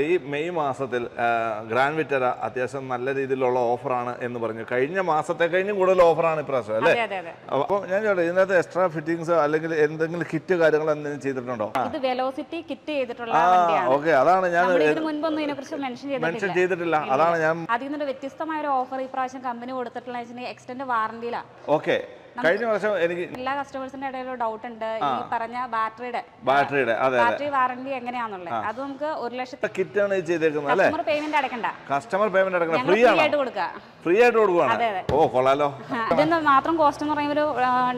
ഈ മെയ് മാസത്തിൽ ഗ്രാൻഡ് വിറ്റര അത്യാവശ്യം നല്ല രീതിയിലുള്ള ഓഫറാണ് എന്ന് പറഞ്ഞു. കഴിഞ്ഞ മാസത്തെ കഴിഞ്ഞും കൂടുതൽ ഓഫറാണ് ഇപ്രാവശ്യം അല്ലേ? അപ്പോൾ ഞാൻ ചോട്ടെ ഇതിനകത്ത് എക്സ്ട്രാ ഫിറ്റിംഗ്സ് അല്ലെങ്കിൽ എന്തെങ്കിലും കിറ്റ് കാര്യങ്ങൾ എന്തെങ്കിലും ചെയ്തിട്ടുണ്ടോ? ഇത് വെലോസിറ്റി കിറ്റ് ചെയ്തിട്ടുള്ള ഓക്കെ അതാണ് ഞാൻ മുൻപൊന്നും ഇതിനെക്കുറിച്ച് മെൻഷൻ ചെയ്തിട്ടില്ല. അതാണ് ഞാൻ അതിൽ നിന്നൊരു വ്യത്യസ്തമായ ഒരു ഓഫർ ഈ പ്രാവശ്യം കമ്പനി കൊടുത്തിട്ടുള്ള എക്സ്റ്റൻഡ് വാറണ്ടിയിലാണ് ഓക്കെ. കഴിഞ്ഞ വർഷം എനിക്ക് എല്ലാ കസ്റ്റമേഴ്സിന്റെ ഇടയിൽ ഡൗട്ട് ഉണ്ട്. ഈ പറഞ്ഞ ബാറ്ററിയുടെ ബാറ്ററിയുടെ അതെ ബാറ്ററി വാറണ്ടി എങ്ങനെയാണെന്നുള്ളത് അത് നമുക്ക് ഒരു ലക്ഷത്തി കിറ്റാണ് ചെയ്തേക്കുന്നത് അല്ലേ? കസ്റ്റമർ പേയ്മെന്റ് അടക്കണ്ട കസ്റ്റമർ പേയ്മെന്റ് അടക്കണ്ട ഫ്രീ ആയിട്ട് കൊടുക്കുക. ഫ്രീ ആയിട്ട് കൊടുക്കുകയാണ്. ഓ കൊള്ളാലോ. ഇതിന് മാത്രം കോസ്റ്റ് എന്ന് പറയുമ്പോൾ ഒരു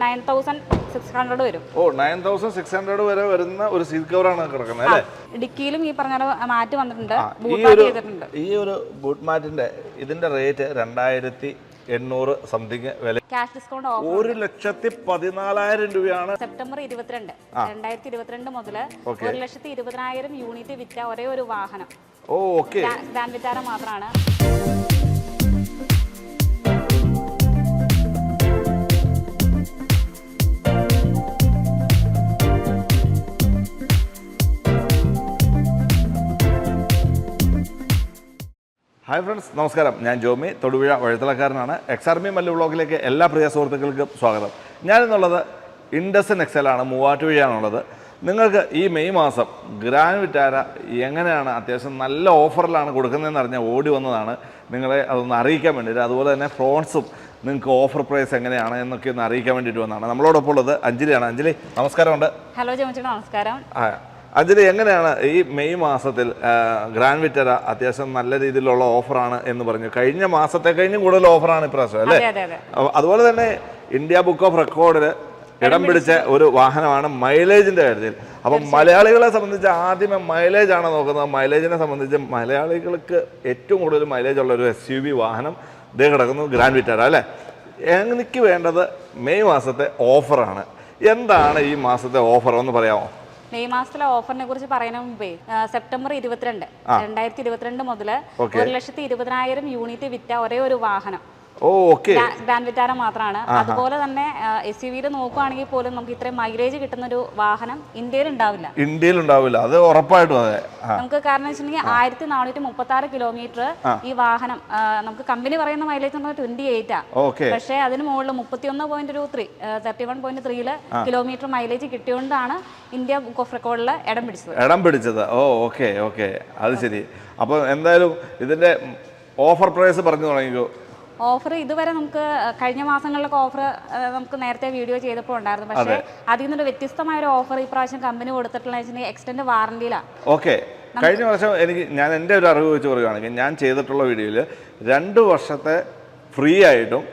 നയൻ തൗസൻഡ് സിക്സ് ഹൺഡ്രഡ് വരും. ഓ നയൻ തൗസൻഡ് സിക്സ് ഹൺഡ്രഡ് വരെ വരുന്ന ഒരു സീറ്റ് കവറാണ് കിടക്കുന്നത് അല്ലേ? ഡിക്കിയിലും ഈ പറഞ്ഞ മാറ്റ് വന്നിട്ടുണ്ട്. ഈ ഒരു ചെയ്തിട്ടുണ്ട്. ഈ ഒരു ബൂട്ട് മാറ്റിന്റെ ഇതിന്റെ റേറ്റ് രണ്ടായിരത്തി എണ്ണൂറ് സംതിങ് വില. ക്യാഷ് ഡിസ്കൗണ്ട് ഓഫർ ഒരു ലക്ഷത്തി പതിനാലായിരം രൂപയാണ്. സെപ്റ്റംബർ ഇരുപത്തിരണ്ട് രണ്ടായിരത്തി ഇരുപത്തിരണ്ട് മുതൽ ഒരു ലക്ഷത്തി ഇരുപതിനായിരം യൂണിറ്റ് വിറ്റ ഒരേ ഒരു വാഹനം. ഓ ഓക്കെ ഗ്രാൻഡ് വിറ്റാര മാത്രമാണ് ഹായ് ഫ്രണ്ട്സ് നമസ്കാരം. ഞാൻ ജോമി തൊടുപുഴ വഴുത്തലക്കാരനാണ് എക്സ് ആർമി മല്ലു ബ്ലോഗിലേക്ക് എല്ലാ പ്രിയ സുഹൃത്തുക്കൾക്കും സ്വാഗതം. ഞാനിന്നുള്ളത് ഇൻഡസൻ എക്സലാണ് മൂവാറ്റുപുഴയാണുള്ളത്. നിങ്ങൾക്ക് ഈ മെയ് മാസം ഗ്രാൻഡ് വിറ്റാര എങ്ങനെയാണ് അത്യാവശ്യം നല്ല ഓഫറിലാണ് കൊടുക്കുന്നതെന്ന് അറിഞ്ഞാൽ ഓടി വന്നതാണ്. നിങ്ങളെ അതൊന്ന് അറിയിക്കാൻ വേണ്ടിയിട്ട് അതുപോലെ തന്നെ ഫ്രോൺസും നിങ്ങൾക്ക് ഓഫർ പ്രൈസ് എങ്ങനെയാണ് എന്നൊക്കെ ഒന്ന് അറിയിക്കാൻ വേണ്ടിയിട്ട് വന്നതാണ്. നമ്മളോടൊപ്പം ഉള്ളത് അഞ്ജലിയാണ്. അഞ്ജലി നമസ്കാരമുണ്ട്. ഹലോ ജോമിച്ചേട്ടാ നമസ്കാരം. ആ അഞ്ജലി എങ്ങനെയാണ് ഈ മെയ് മാസത്തിൽ ഗ്രാൻഡ് വിറ്റര അത്യാവശ്യം നല്ല രീതിയിലുള്ള ഓഫറാണ് എന്ന് പറഞ്ഞു. കഴിഞ്ഞ മാസത്തെ കഴിഞ്ഞും കൂടുതൽ ഓഫറാണ് ഇപ്രാവശ്യം അല്ലേ? അതെ അതെ അതെ. അതുപോലെ തന്നെ ഇന്ത്യ ബുക്ക് ഓഫ് റെക്കോർഡിൽ ഇടം പിടിച്ച ഒരു വാഹനമാണ് മൈലേജിന്റെ കാര്യത്തിൽ. അപ്പം മലയാളികളെ സംബന്ധിച്ച് ആദ്യമേ മൈലേജ് ആണ് നോക്കുന്നത്. മൈലേജിനെ സംബന്ധിച്ച് മലയാളികൾക്ക് ഏറ്റവും കൂടുതൽ മൈലേജ് ഉള്ള ഒരു എസ് യു വി വാഹനം ഇതേ കിടക്കുന്നു ഗ്രാൻഡ് വിറ്റാര അല്ലേ? എനിക്ക് വേണ്ടത് മെയ് മാസത്തെ ഓഫറാണ്. എന്താണ് ഈ മാസത്തെ ഓഫർ എന്ന് പറയാമോ? മെയ് മാസത്തിലെ ഓഫറിനെ കുറിച്ച് പറയുന്ന മുമ്പേ സെപ്റ്റംബർ ഇരുപത്തിരണ്ട് രണ്ടായിരത്തി ഇരുപത്തിരണ്ട് മുതൽ ഒരു ലക്ഷത്തി ഇരുപതിനായിരം യൂണിറ്റ് വിറ്റ ഒരേ ഒരു വാഹനം. ഗ്രാൻഡ് വിറ്റാര മാത്രമാണ് അതുപോലെ തന്നെ എസ് യു വിയിൽ നോക്കുവാണെങ്കിൽ പോലും നമുക്ക് ഇത്രയും മൈലേജ് കിട്ടുന്ന ഒരു വാഹനം ഇന്ത്യയിൽ ഉണ്ടാവില്ല. ഇന്ത്യയിൽ ഉണ്ടാവില്ല. അത് ഉറപ്പായിട്ടും അതെ. നമുക്ക് കാരണം വെച്ചിട്ടുണ്ടെങ്കിൽ ആയിരത്തി നാനൂറ്റി മുപ്പത്തി ആറ് കിലോമീറ്റർ ഈ വാഹനം നമുക്ക് കമ്പനി പറയുന്ന മൈലേജ് ട്വന്റി എയ്റ്റ് ആ. ഓക്കെ. പക്ഷേ അതിന് മുകളിൽ മുപ്പത്തി ഒന്ന് പോയിന്റ് ഒരു ത്രീ തേർട്ടി വൺ പോയിന്റ് ത്രീയിൽ കിലോമീറ്റർ മൈലേജ് കിട്ടിയോണ്ടാണ് ഇന്ത്യ ബുക്ക് ഓഫ് റെക്കോർഡിൽ ഇടം പിടിച്ചത്. ഇടം പിടിച്ചത്. ഓ ഓക്കെ ഓക്കെ. അത് ശരി. അപ്പോൾ എന്തായാലും ഇതിന്റെ ഓഫർ പ്രൈസ് പറഞ്ഞു തുടങ്ങിക്കോ. ഓഫർ ഇതുവരെ നമുക്ക് കഴിഞ്ഞ മാസങ്ങളിലൊക്കെ ഓഫർ നമുക്ക് നേരത്തെ വീഡിയോ ചെയ്തപ്പോൾ ഉണ്ടായിരുന്നു. പക്ഷേ അതിൽ നിന്നൊരു വ്യത്യസ്തമായ ഒരു ഓഫർ ഈ പ്രാവശ്യം കമ്പനി കൊടുത്തിട്ടുള്ള എക്സ്റ്റൻഡ് വാറണ്ടിയിലാണ് ഓക്കെ. കഴിഞ്ഞ വർഷം എനിക്ക് ഞാൻ എന്റെ ഒരു അറിവ് വെച്ച് പറയുകയാണെങ്കിൽ ഞാൻ ചെയ്തിട്ടുള്ള വീഡിയോയിൽ രണ്ട് വർഷത്തെ ഫ്രീ ആയിട്ടും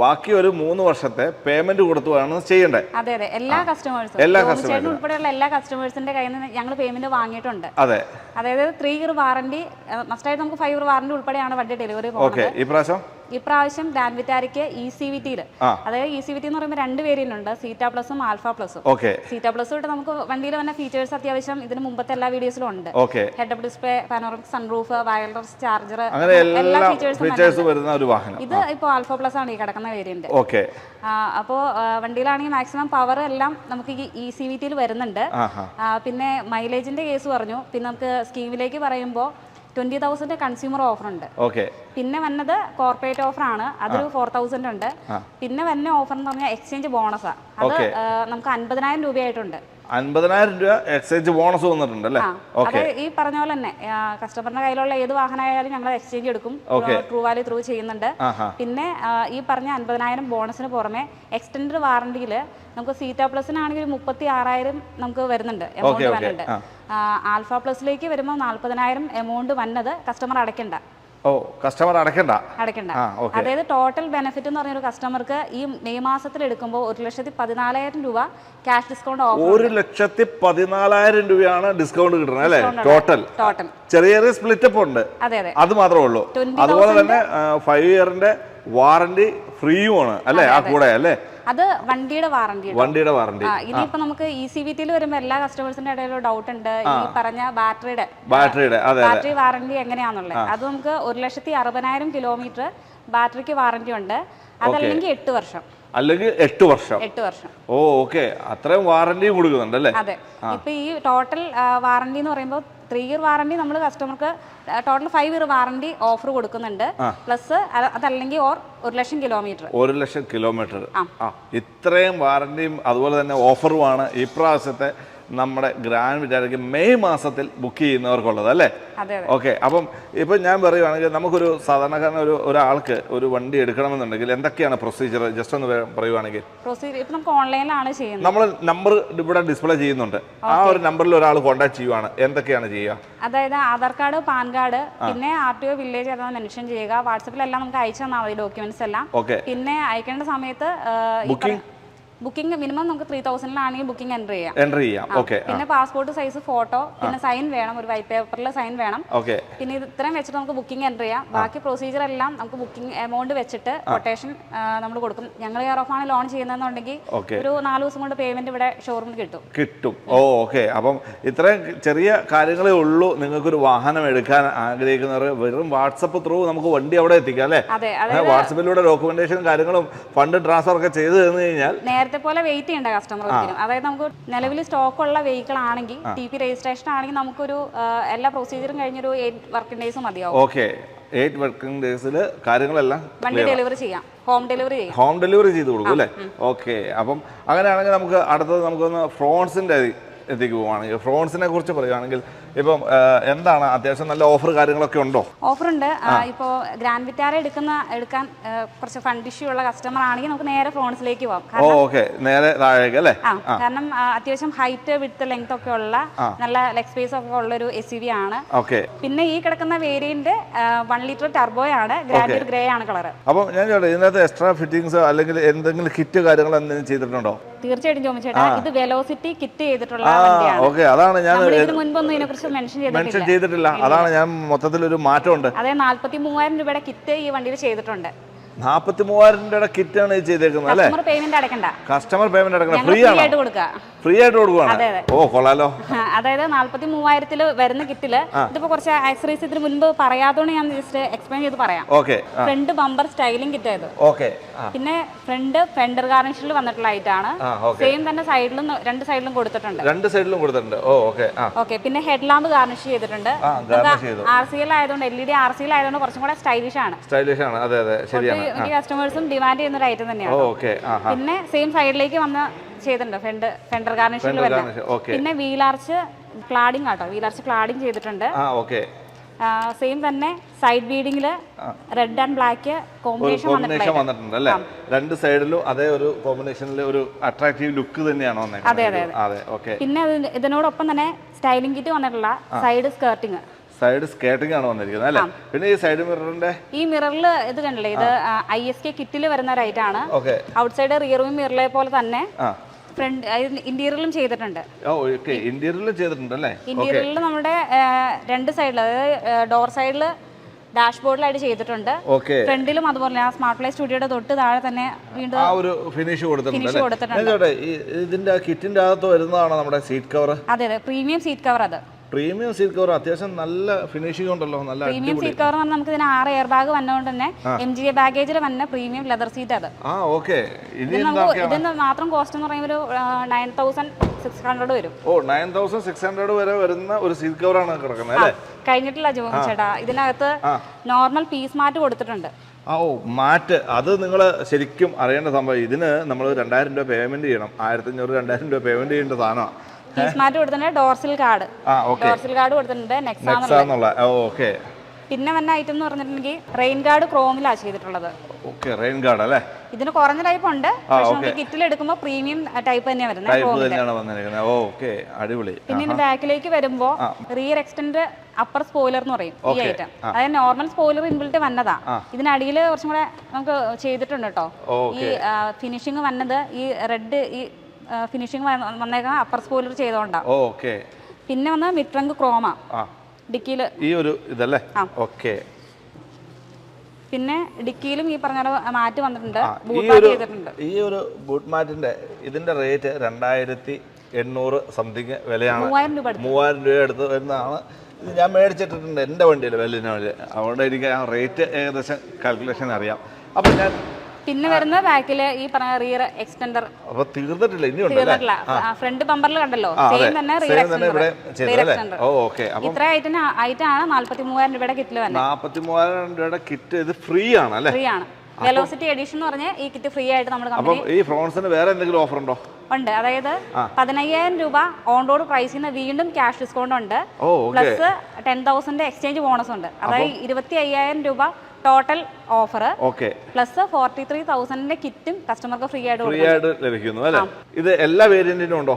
ബാക്കി ഒരു മൂന്ന് വർഷത്തെ പേയ്മെന്റ് കൊടുത്തുമാണ് ചെയ്യേണ്ടത്. അതെ അതെ. എല്ലാ കസ്റ്റമേഴ്സും എല്ലാ കസ്റ്റമേഴ്സും ഉൾപ്പെടെയുള്ള എല്ലാ കസ്റ്റമേഴ്സിന്റെ കയ്യിൽ നിന്ന് ഞങ്ങൾ പേയ്മെന്റ് വാങ്ങിയിട്ടുണ്ട്. അതെ. അതായത് ത്രീ ഇയർ വാറണ്ടി മസ്റ്റായിട്ട് നമുക്ക് ഫൈവ് ഇയർ വാറണ്ടി ഉൾപ്പെടെയാണ് വണ്ടി ഡെലിവറി ഓക്കെ. ഈ പ്രാവശ്യം? ഇപ്രാവശ്യം ഗ്രാൻഡ് വിറ്റാരിക്ക് ഇ സി വി ടിയിൽ അതായത് ഇ സി വി ടി എന്ന് പറയുമ്പോൾ രണ്ട് വേരിയന്റ് ഉണ്ട് സീറ്റ പ്ലസും ആൽഫ പ്ലസും ഓക്കെ സീറ്റ പ്ലസ് തൊട്ട് നമുക്ക് വണ്ടിയിൽ വന്ന ഫീച്ചേഴ്സ് അത്യാവശ്യം ഇതിന് മുമ്പത്തെ എല്ലാ വീഡിയോസിലും ഉണ്ട്. Head up display panoramic sunroof wireless charger എല്ലാ ഫീച്ചേഴ്സും വരുന്ന ഒരു വാഹനം. ഇത് ഇപ്പോൾ ആൽഫ പ്ലസ് ആണ് ഈ കിടക്കുന്ന വേരിയന്റ് ഓക്കെ അപ്പോൾ വണ്ടിയിലാണെങ്കിൽ മാക്സിമം പവർ എല്ലാം നമുക്ക് ഈ ഇ സി വി ടിയിൽ വരുന്നുണ്ട്. പിന്നെ മൈലേജിന്റെ കേസ് പറഞ്ഞു. പിന്നെ നമുക്ക് സ്കീമിലേക്ക് പറയുമ്പോൾ ട്വന്റി തൗസൻഡ് കൺസ്യൂമർ ഓഫർ ഉണ്ട്. ഓക്കെ പിന്നെ വന്നത് കോർപ്പറേറ്റ് ഓഫർ ആണ്. അതൊരു ഫോർ തൗസൻഡ് ഉണ്ട്. പിന്നെ വന്ന ഓഫർ എന്ന് പറഞ്ഞാൽ എക്സ്ചേഞ്ച് ബോണസാ അത് നമുക്ക് അൻപതിനായിരം രൂപയായിട്ടുണ്ട്. അൻപതിനായിരം രൂപ എക്സ്ചേഞ്ച് ബോണസ് വന്നിട്ടുണ്ട് അല്ലേ? ഓക്കെ ഈ പറഞ്ഞ പോലെ തന്നെ കസ്റ്റമറിന്റെ കയ്യിലുള്ള ഏത് വാഹനമായാലും ഞങ്ങൾ എക്സ്ചേഞ്ച് എടുക്കും. ട്രൂ വാല്യൂ ത്രൂ ചെയ്യുന്നുണ്ട്. പിന്നെ ഈ പറഞ്ഞ അൻപതിനായിരം ബോണസിന് പുറമെ എക്സ്റ്റൻഡ് വാറണ്ടിയിൽ നമുക്ക് സീറ്റ പ്ലസിനാണെങ്കിൽ മുപ്പത്തി ആറായിരം നമുക്ക് വരുന്നുണ്ട് എമൗണ്ട് വരുന്നുണ്ട് ആൽഫ പ്ലസിലേക്ക് വരുമ്പോൾ നാൽപ്പതിനായിരം എമൗണ്ട് വന്നത് കസ്റ്റമർ അടയ്ക്കണ്ട. ഓ കസ്റ്റമർ അടയ്ക്കണ്ട. ആ അതായത് ടോട്ടൽ ബെനിഫിറ്റ് എന്ന് പറഞ്ഞൊരു കസ്റ്റമർക്ക് ഈ മെയ് മാസത്തിൽ എടുക്കുമ്പോൾ ഒരു ലക്ഷത്തി പതിനാലായിരം രൂപ ക്യാഷ് ഡിസ്കൗണ്ട് ഓഫർ ഒരു ലക്ഷത്തി പതിനാലായിരം രൂപയാണ് ഡിസ്കൗണ്ട് കിട്ടുന്നത് അല്ലേ? ടോട്ടൽ ടോട്ടൽ ചെറിയ ചെറിയ സ്പ്ലിറ്റ് അപ്പ് ഉണ്ട്. അതെ അതെ. അത് മാത്രമേ ഉള്ളൂ അതുപോലെ തന്നെ ഫൈവ് ഇയറിന്റെ വാറണ്ടി ഫ്രീയുമാണ് അല്ലേ? ആ കൂടെ അല്ലേ? അത് വണ്ടിയുടെ വാറണ്ടി വണ്ടിയുടെ വാറണ്ടി ഇനിയിപ്പോ നമുക്ക് ഇ സി വി ടിയിൽ വരുമ്പോൾ എല്ലാ കസ്റ്റമേഴ്സിന്റെ ഇടയിൽ ഡൗട്ട് ഉണ്ട്. ഈ പറഞ്ഞ ബാറ്ററിയുടെ ബാറ്ററിയുടെ ബാറ്ററി വാറണ്ടി എങ്ങനെയാണെന്നുള്ളത് അത് നമുക്ക് ഒരു ലക്ഷത്തി അറുപതിനായിരം കിലോമീറ്റർ ബാറ്ററിക്ക് വാറണ്ടി ഉണ്ട്. അതല്ലെങ്കിൽ എട്ട് വർഷം. അല്ലെങ്കിൽ എട്ട് വർഷം. എട്ട് വർഷം. ഓ ഓക്കെ. അത്രയും വാറണ്ടിയും കൊടുക്കുന്നുണ്ട് അല്ലേ? അതെ. ഇപ്പൊ ഈ ടോട്ടൽ വാറണ്ടി എന്ന് പറയുമ്പോൾ ത്രീ ഇയർ വാറണ്ടി നമ്മൾ കസ്റ്റമർക്ക് total five year warranty offer കൊടുക്കുന്നുണ്ട്. പ്ലസ് അതല്ലെങ്കിൽ ഓർ ഒരു ലക്ഷം കിലോമീറ്റർ ഒരു ലക്ഷം കിലോമീറ്റർ ഇത്രയും വാറണ്ടിയും അതുപോലെ തന്നെ ഓഫറുമാണ് ഇപ്രാവശ്യത്തെ നമ്മുടെ ഗ്രാൻഡ് വിചാരിക്കും മെയ് മാസത്തിൽ ബുക്ക് ചെയ്യുന്നവർക്കുള്ളത് അല്ലേ? ഓക്കെ അപ്പം ഇപ്പം ഞാൻ പറയുവാണെങ്കിൽ നമുക്കൊരു സാധാരണക്കാരൻ ഒരു ഒരാൾക്ക് ഒരു വണ്ടി എടുക്കണമെന്നുണ്ടെങ്കിൽ എന്തൊക്കെയാണ് പ്രൊസീജിയർ ജസ്റ്റ് ഒന്ന് പറയുവാണെങ്കിൽ. നമ്മൾ നമ്പർ ഇവിടെ ഡിസ്പ്ലേ ചെയ്യുന്നുണ്ട്. ആ ഒരു നമ്പറിൽ ഒരാൾ കോൺടാക്ട് ചെയ്യുവാണ്. എന്തൊക്കെയാണ് ചെയ്യുക? അതായത് ആധാർ കാർഡ് പാൻ കാർഡ് പിന്നെ ആർ ടി ഒ വില്ലേജ് അഥവാ മെൻഷൻ ചെയ്യുക. വാട്സപ്പിലെല്ലാം നമുക്ക് അയച്ചു തന്നാൽ മതി ഡോക്യുമെന്റ്സ് എല്ലാം. പിന്നെ അയക്കേണ്ട സമയത്ത് ബുക്കിംഗ് മിനിമം നമുക്ക് ത്രീ തൗസൻഡിലാണെങ്കിൽ ബുക്കിംഗ് എന്റർ ചെയ്യാം. എന്റർ ചെയ്യാം. ഓക്കെ പിന്നെ പാസ്പോർട്ട് സൈസ് ഫോട്ടോ പിന്നെ സൈൻ വേണം ഒരു വൈറ്റ് പേപ്പറിൽ സൈൻ വേണം. ഓക്കെ പിന്നെ ഇത് ഇത്രയും വെച്ചിട്ട് നമുക്ക് ബുക്കിംഗ് എന്റർ ചെയ്യാം. ബാക്കി പ്രൊസീജിയർ എല്ലാം നമുക്ക് ബുക്കിംഗ് എമൗണ്ട് വെച്ചിട്ട് കൊട്ടേഷൻ നമ്മൾ കൊടുക്കും. ഞങ്ങൾ കെയർ ഓഫ് ആണ് ലോൺ ചെയ്യുന്നതെന്നുണ്ടെങ്കിൽ ഒരു നാല് ദിവസം കൊണ്ട് പേയ്മെന്റ് ഇവിടെ ഷോറൂമിൽ കിട്ടും. കിട്ടും. ഓ ഓക്കെ അപ്പം ഇത്രയും ചെറിയ കാര്യങ്ങളേ ഉള്ളൂ. നിങ്ങൾക്ക് ഒരു വാഹനം എടുക്കാൻ ആഗ്രഹിക്കുന്നവർ വെറും വാട്സപ്പ് ത്രൂ നമുക്ക് വണ്ടി അവിടെ എത്തിക്കാം അല്ലേ? വാട്സപ്പിലൂടെ ഡോക്യുമെന്റേഷനും കാര്യങ്ങളും ഫണ്ട് ട്രാൻസ്ഫർ ഒക്കെ ചെയ്ത് തന്നു കഴിഞ്ഞാൽ നേരത്തെ പോലെ വെയിറ്റ് ചെയ്യണ്ട കസ്റ്റമർ ഒരിക്കലും. അതായത് നമുക്ക് നിലവിൽ സ്റ്റോക്ക് ഉള്ള വെഹിക്കിൾ ആണെങ്കിൽ ടി പി രജിസ്ട്രേഷൻ ആണെങ്കിൽ നമുക്കൊരു എല്ലാ പ്രൊസീജിയറും കഴിഞ്ഞൊരു എയ്റ്റ് വർക്കിംഗ് ഡേയ്സ് മതിയാവും. ഓക്കെ എയ്റ്റ് വർക്കിംഗ് ഡേയ്സിൽ കാര്യങ്ങളെല്ലാം വണ്ടി ഡെലിവറി ചെയ്യാം. ഹോം ഡെലിവറി ചെയ്യാം. ഹോം ഡെലിവറി ചെയ്ത് കൊടുക്കും അല്ലേ? ഓക്കെ അപ്പം അങ്ങനെയാണെങ്കിൽ നമുക്ക് അടുത്തത് നമുക്കൊന്ന് ഫ്രോൺസിന്റെ എത്തിക്ക് പോവുകയാണെങ്കിൽ ഫ്രോൺസിനെ കുറിച്ച് പറയുകയാണെങ്കിൽ ഇപ്പം എന്താണ്? അത്യാവശ്യം നല്ല ഓഫർ കാര്യങ്ങളൊക്കെ ഉണ്ടോ? ഓഫർ ഉണ്ട് ഇപ്പോൾ ഗ്രാൻഡ് വിറ്റാര എടുക്കുന്ന എടുക്കാൻ കുറച്ച് ഫണ്ട് ഇഷ്യൂ ഉള്ള കസ്റ്റമർ ആണെങ്കിൽ നമുക്ക് നേരെ ഫ്രോൺസിലേക്ക് പോകാം ഓക്കെ. നേരെ താഴേക്ക് അല്ലേ? കാരണം അത്യാവശ്യം ഹൈറ്റ് വിത്ത് ലെങ്ത് ഒക്കെ ഉള്ള നല്ല ലെഗ് സ്പേസ് ഒക്കെ ഉള്ള ഒരു എസ് യു വി ആണ്. ഓക്കെ. പിന്നെ ഈ കിടക്കുന്ന വേരിയന്റ് വൺ ലിറ്റർ ടർബോ ആണ്. ഗ്രാജുവൽ ഗ്രേ ആണ് കളർ അപ്പം ഞാൻ ചോട്ടെ ഇതിനകത്ത് എക്സ്ട്രാ ഫിറ്റിംഗ്സ് അല്ലെങ്കിൽ എന്തെങ്കിലും കിറ്റ് കാര്യങ്ങൾ എന്തെങ്കിലും ചെയ്തിട്ടുണ്ടോ? തീർച്ചയായിട്ടും ചോദിച്ചേട്ടാ ഇത് വെലോസിറ്റി കിറ്റ് ചെയ്തിട്ടുള്ള ഓക്കെ. അതാണ് ഞാൻ ഇതിന് മുൻപൊന്നും ഇതിനെ കുറിച്ച് മെൻഷൻ ചെയ്തിട്ടില്ല. അതാണ് ഞാൻ മൊത്തത്തിൽ ഒരു മാറ്റമുണ്ട്. അതായത് നാല്പത്തി മൂവായിരം രൂപയുടെ കിറ്റ് ഈ വണ്ടിയിൽ ചെയ്തിട്ടുണ്ട്. നാൽപ്പത്തി മൂവായിരം രൂപയുടെ കിറ്റാണ് ഇത് ചെയ്തേക്കുന്നത് അല്ലേ? കസ്റ്റമർ പേയ്മെന്റ് അടക്കണ്ട ഫ്രീ ആയിട്ട് കൊടുക്കുക. ഫ്രീ ആയിട്ട് അതെ. ഓ കൊള്ളാലോ. അതായത് നാല്പത്തി മൂവായിരത്തിൽ വരുന്ന കിറ്റിൽ ഇതിപ്പോ കുറച്ച് ആക്സറീസ് ഇതിന് മുൻപ് പറയാത്തോണ്ട് ഞാൻ ജസ്റ്റ് എക്സ്പ്ലെയിൻ ചെയ്ത് പറയാം. Okay front bumper styling kit ആയത് ഓക്കെ പിന്നെ ഫ്രണ്ട് ഫെൻഡർ ഗാർണിഷിൽ വന്നിട്ടുള്ള ഐറ്റാണ് സെയിം തന്നെ സൈഡിലും രണ്ട് സൈഡിലും കൊടുത്തിട്ടുണ്ട്. രണ്ട് സൈഡിലും കൊടുത്തിട്ടുണ്ട്. ഓ ഓക്കെ ഓക്കെ പിന്നെ ഹെഡ് ലാമ്പ് ഗാർണിഷ് ചെയ്തിട്ടുണ്ട്. ആർ സി എൽ ആയതുകൊണ്ട് L E D R C L ആയതുകൊണ്ട് കുറച്ചും കൂടെ സ്റ്റൈലിഷ് ആണ്. സ്റ്റൈലിഷ് ആണ്. അതെ അതെ ശരിയാണ്. മിക്ക കസ്റ്റമേഴ്സും ഡിമാൻഡ് ചെയ്യുന്ന ഒരു ഐറ്റം തന്നെയാണ്. ഓക്കെ പിന്നെ സെയിം സൈഡിലേക്ക് വന്ന ചെയ്തിട്ടുണ്ട്. ഫ്രണ്ട് ഫെൻഡർ ഗാർണിഷിൽ വരുന്നത് പിന്നെ വീലാർച്ച് ക്ലാഡിങ് ആട്ടോ. വീലാർച്ച് ക്ലാഡിങ് ചെയ്തിട്ടുണ്ട്. സെയിം തന്നെ സൈഡ് ബീഡിങ്ങിൽ റെഡ് ആൻഡ് ബ്ലാക്ക് കോമ്പിനേഷൻ വന്നിട്ടുണ്ട് അല്ലേ? രണ്ട് സൈഡിലും അതേ ഒരു കോമ്പിനേഷനിൽ ഒരു അട്രാക്റ്റീവ് ലുക്ക് തന്നെയാണ് വന്നിട്ടുള്ളത് അതെ അതെ ഓക്കെ പിന്നെ അത് ഇതിനോടൊപ്പം തന്നെ സ്റ്റൈലിംഗ് കിറ്റ് വന്നിട്ടുള്ള സൈഡ് സ്കേർട്ടിങ് സൈഡ് സ്കേട്ടിംഗ് ആണ് വന്നിരിക്കുന്നത് അല്ലേ? പിന്നെ ഈ സൈഡ് മിററിന്റെ? ഈ മിററിൽ ഇത് കണ്ടില്ലേ ഇത് ഐ എസ് കെ കിറ്റിൽ വരുന്ന ഒരു ഐറ്റം ആണ്. ഓക്കെ. റിയർ റിയറും മിററിലെ പോലെ തന്നെ ഫ്രണ്ട് ഇന്റീരിയറിലും ചെയ്തിട്ടുണ്ട്. ഇന്റീരിയറിലും ചെയ്തിട്ടുണ്ട് അല്ലേ ഇന്റീരിയറിൽ നമ്മുടെ രണ്ട് സൈഡിൽ അതായത് ഡോർ സൈഡിൽ ഡാഷ്ബോർഡിലായിട്ട് ചെയ്തിട്ടുണ്ട്. ഓക്കെ. ഫ്രണ്ടിലും അതുപോലെ ആ സ്മാർട്ട് പ്ലേ സ്റ്റുഡിയോയുടെ തൊട്ട് താഴെ തന്നെ വീണ്ടും ആ ഒരു ഫിനിഷ് കൊടുത്തിട്ടുണ്ട് ഇതിന്റെ കിറ്റിന്റെ അകത്ത് വരുന്നതാണ് നമ്മുടെ സീറ്റ് കവർ അതെ അതെ. പ്രീമിയം സീറ്റ് കവർ അത്. പ്രീമിയം സീറ്റ് കവർ അത്യാവശ്യം നല്ല ഫിനിഷിംഗ് ഉണ്ടല്ലോ നല്ല പ്രീമിയം സീറ്റ് കവർ നമുക്ക് ഇതിന് ആറ് എയർ ബാഗ് വന്നതുകൊണ്ട് തന്നെ എം ജി എ ബാഗേജിൽ വന്ന പ്രീമിയം ലെതർ സീറ്റ് അത്. ആ ഓക്കെ. ഇതിന് മാത്രം കോസ്റ്റ് എന്ന് പറയുമ്പോൾ ഒരു നയൻ തൗസൻഡ് സിക്സ് ഹൺഡ്രഡ് വരും. ഓ നയൻ തൗസൻഡ് സിക്സ് ഹൺഡ്രഡ് വരെ വരുന്ന ഒരു സീറ്റ് കവർ ആണ് കിടക്കുന്നത് അല്ലേ? കഴിഞ്ഞിട്ടില്ല ജോ ചേട്ടാ. ഇതിനകത്ത് നോർമൽ പീസ് മാറ്റ് കൊടുത്തിട്ടുണ്ട്. ഓ മാറ്റ്. അത് നിങ്ങൾ ശരിക്കും അറിയേണ്ട സംഭവം. ഇതിന് നമ്മൾ രണ്ടായിരം രൂപ പേയ്മെന്റ് ചെയ്യണം. ആയിരത്തി അഞ്ഞൂറ് രണ്ടായിരം രൂപ പേയ്മെന്റ് ചെയ്യേണ്ട സാധനമാണ്. പീസ് മാറ്റ് കൊടുത്തിട്ടുണ്ട്. ഡോർസിൽ കാർഡ് ഡോർസിൽ കാർഡ് കൊടുത്തിട്ടുണ്ട്. നെക്സാ നെക്സ എന്നുള്ള ഓ ഓക്കെ പിന്നെ വന്ന ഐറ്റം എന്ന് പറഞ്ഞിട്ടുണ്ടെങ്കിൽ റെയിൻ ഗാർഡ് ക്രോമിലാണ് ചെയ്തിട്ടുള്ളത്. റെയിൻ ഗാർഡ് അല്ലേ? ഇതിന് കുറഞ്ഞ ടൈപ്പ് ഉണ്ട്. കിറ്റിൽ എടുക്കുമ്പോൾ പ്രീമിയം ടൈപ്പ് തന്നെയാണ് വരുന്നത് ഓക്കെ അടിപൊളി. പിന്നെ ഇതിന്റെ ബാക്കിലേക്ക് വരുമ്പോൾ റിയർ എക്സ്റ്റൻഡ് അപ്പർ സ്പോയിലർ എന്ന് പറയും ഈ ഐറ്റം അതായത് നോർമൽ സ്പോയിലർ ഇൻബിൽറ്റ് വന്നതാ. ഇതിനടിയിൽ കുറച്ചും കൂടെ നമുക്ക് ചെയ്തിട്ടുണ്ട് കേട്ടോ ഈ ഫിനിഷിങ് വന്നത് ഈ റെഡ് ഈ ഫിനിഷിങ് വന്നേക്കാൻ അപ്പർ സ്പോയിലർ ചെയ്തോണ്ടാ. ഓക്കെ പിന്നെ വന്ന മിട്രങ്ക് ക്രോമ ആ. ഡിക്കിയിൽ ഈ ഒരു ഇതല്ലേ. ഓക്കെ പിന്നെ ഡിക്കിയിലും ഈ പറഞ്ഞ മാറ്റ് വന്നിട്ടുണ്ട് ഈ ബൂട്ട് ഒരു ചെയ്തിട്ടുണ്ട്. ഈ ഒരു ബൂട്ട് മാറ്റിന്റെ ഇതിന്റെ റേറ്റ് രണ്ടായിരത്തി എണ്ണൂറ് സംതിങ് വിലയാണ്. മൂവായിരം രൂപ മൂവായിരം രൂപ എടുത്ത് വരുന്നതാണ്. ഇത് ഞാൻ മേടിച്ചിട്ടുണ്ട് എന്റെ വണ്ടിയിൽ വെല്ലിന് വണ്ടി അതുകൊണ്ട് എനിക്ക് ആ റേറ്റ് ഏകദേശം കാൽക്കുലേഷൻ അറിയാം. അപ്പം ഞാൻ പിന്നെ വരുന്ന ബാക്കിൽ ഈ പറഞ്ഞ റിയർ എക്സ്റ്റൻഡർ അപ്പൊ തീർന്നിട്ടില്ല ഇനി തീർന്നിട്ടില്ല. ഫ്രണ്ട് ബമ്പറിൽ കണ്ടല്ലോ. സെയിം തന്നെ റിയർ എക്സ്റ്റൻഡർ ഇത്ര ഐറ്റം ഐറ്റാണ് നാല്പത്തി മൂവായിരം രൂപയുടെ കിറ്റിൽ വരുന്നത് നാല്പത്തി മൂവായിരം രൂപയുടെ കിറ്റ് ഇത് ഫ്രീ ആണ് അല്ലേ? ഫ്രീ ആണ്. വെലോസിറ്റി എഡിഷൻ എന്ന് പറഞ്ഞ ഈ കിറ്റ് ഫ്രീ ആയിട്ട് നമ്മുടെ അപ്പം കമ്പനി ഈ ഫ്രോൺസിന് വേറെ എന്തെങ്കിലും ഓഫർ ഉണ്ടോ? ഉണ്ട്. അതായത് പതിനയ്യായിരം രൂപ ഓൺ റോഡ് പ്രൈസിൽ നിന്ന് വീണ്ടും ക്യാഷ് ഡിസ്കൗണ്ട് ഉണ്ട്. Plus ten thousand exchange bonus ഉണ്ട്. അതായത് ഇരുപത്തി അയ്യായിരം രൂപ total offer okay plus forty three തൗസൻഡിന്റെ കിറ്റും കസ്റ്റമർക്ക് ഫ്രീ ആയിട്ട് ഫ്രീ ആയിട്ട് ലഭിക്കുന്നു അല്ലേ? ഇത് എല്ലാ വേരിയന്റിനും ഉണ്ടോ?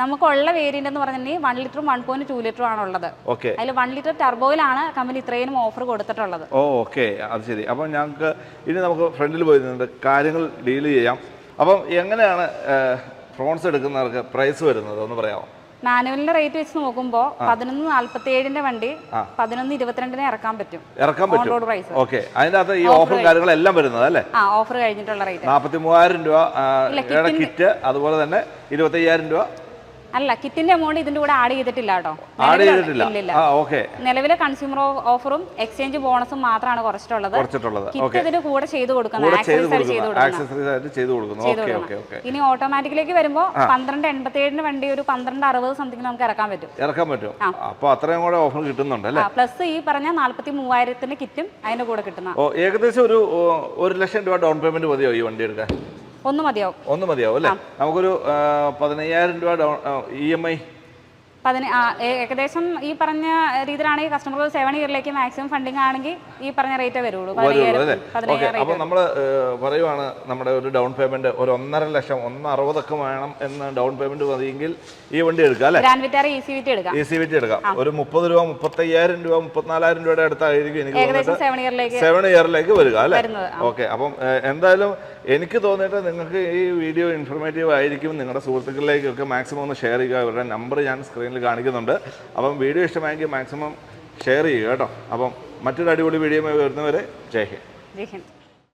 നമുക്കുള്ള വേരിയന്റ് എന്ന് പറഞ്ഞിട്ടുണ്ടെങ്കിൽ വൺ ലിറ്ററും വൺ പോയിന്റ് ടു ലിറ്ററും ആണ് ഉള്ളത്. ഓക്കെ അതിൽ വൺ ലിറ്റർ ടർബോയിലാണ് കമ്പനി ഇത്രയും ഓഫർ കൊടുത്തിട്ടുള്ളത്. ഓ ഓക്കെ അത് ശരി. അപ്പം ഞങ്ങൾക്ക് ഇനി നമുക്ക് ഫ്രണ്ടിൽ പോയി നിന്നിട്ട് കാര്യങ്ങൾ ഡീൽ ചെയ്യാം. അപ്പം എങ്ങനെയാണ് ഫ്രോൺസ് എടുക്കുന്നവർക്ക് പ്രൈസ് വരുന്നത്? ഒന്ന് പറയാമോ? മാനുവലിന്റെ റേറ്റ് വെച്ച് നോക്കുമ്പോൾ പതിനൊന്ന് നാല്പത്തി ഏഴിന്റെ വണ്ടി പതിനൊന്ന് ഇരുപത്തിരണ്ടിനെ ഇറക്കാൻ പറ്റും. ഇറക്കാൻ പറ്റും. റോഡ് പ്രൈസ് ഓക്കെ അതിന്റെ അകത്ത് ഈ ഓഫർ കാര്യങ്ങളെല്ലാം വരുന്നത് അല്ലേ? ആ ഓഫർ കഴിഞ്ഞിട്ടുള്ള റേറ്റ് നാൽപ്പത്തി മൂവായിരം രൂപ കിറ്റ് അതുപോലെ തന്നെ ഇരുപത്തയ്യായിരം രൂപ അല്ല കിറ്റിന്റെ എമൗണ്ട് ഇതിന്റെ കൂടെ ആഡ് ചെയ്തിട്ടില്ല കേട്ടോ. ആഡ് ചെയ്തിട്ടില്ല. നിലവിലെ കൺസ്യൂമർ ഓഫറും എക്സ്ചേഞ്ച് ബോണസും മാത്രമാണ് കുറച്ചിട്ടുള്ളത്. കിറ്റ് ഇതിന്റെ കൂടെ ചെയ്ത് കൊടുക്കുന്നത് കൊടുക്കുന്നു. കൊടുക്കണം. ഇനി ഓട്ടോമാറ്റിക്കിലേക്ക് വരുമ്പോൾ പന്ത്രണ്ട് എൺപത്തി ഏഴിന് വണ്ടി ഒരു പന്ത്രണ്ട് അറുപത് സംതിങ് നമുക്ക് ഇറക്കാൻ പറ്റും. ഇറക്കാൻ പറ്റും. അത്രയും കൂടെ ഓഫർ കിട്ടുന്നുണ്ട് അല്ലേ? പ്ലസ് ഈ പറഞ്ഞ നാല്പത്തി മൂവായിരത്തിന്റെ കിറ്റും അതിന്റെ കൂടെ കിട്ടുന്ന. ഏകദേശം ഒരു ഒരു ലക്ഷം രൂപ ഡൗൺ പേയ്മെന്റ് മതിയോ ഈ വണ്ടി എടുക്കാൻ? ഒന്ന് മതിയാവും. ഒന്ന് മതിയാവും അല്ലേ? നമുക്കൊരു പതിനയ്യായിരം രൂപ ഡൗൺ ഇ എം ഐ പതിന ഏകദേശം ഈ പറഞ്ഞ രീതിയിലാണെങ്കിൽ കസ്റ്റമർ സെവൻ ഇയറിലേക്ക് മാക്സിമം ഫണ്ടിങ് ആണെങ്കിൽ ഈ പറഞ്ഞ റേറ്റേ വരുള്ളൂ. അപ്പോൾ നമ്മൾ പറയുവാണ് നമ്മുടെ ഒരു ഡൗൺ പേയ്മെന്റ് ഒരു ഒന്നര ലക്ഷം ഒന്ന് അറുപതൊക്കെ വേണം എന്ന് ഡൗൺ പേയ്മെന്റ് മതിയെങ്കിൽ ഈ വണ്ടി എടുക്കാം അല്ലേ? ഇ സി വിറ്റി എടുക്കാം. എടുക്കാം. ഒരു മുപ്പത് രൂപ മുപ്പത്തയ്യായിരം രൂപ മുപ്പത്തിനാലായിരം രൂപയുടെ അടുത്തായിരിക്കും എനിക്ക് സെവൻ ഇയറിലേക്ക് വരിക അല്ലേ? ഓക്കെ അപ്പം എന്തായാലും എനിക്ക് തോന്നിയിട്ട് നിങ്ങൾക്ക് ഈ വീഡിയോ ഇൻഫർമേറ്റീവ് ആയിരിക്കും. നിങ്ങളുടെ സുഹൃത്തുക്കളിലേക്കൊക്കെ മാക്സിമം ഒന്ന് ഷെയർ ചെയ്യുക. അവരുടെ നമ്പർ ഞാൻ സ്ക്രീനിൽ കാണിക്കുന്നുണ്ട്. അപ്പം വീഡിയോ ഇഷ്ടമായെങ്കിൽ മാക്സിമം ഷെയർ ചെയ്യുക കേട്ടോ. അപ്പം മറ്റൊരു അടിപൊളി വീഡിയോ വരുന്നവരെ ജയ് ഹിന്ദ്. ജയ് ഹിന്ദ്.